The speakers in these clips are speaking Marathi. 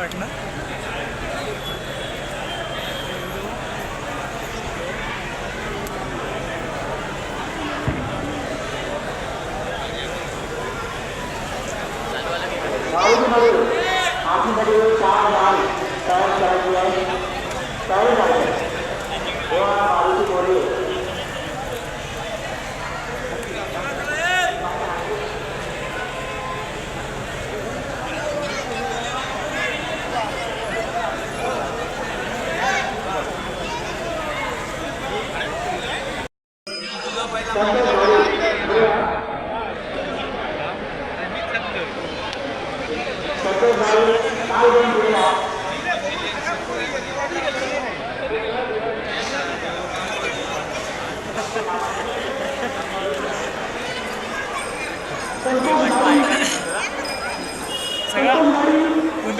পার্টনার चार चार चार चार तू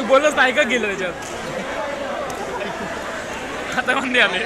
बोलच नाही का गेलं त्याच्यात आता म्हणते आले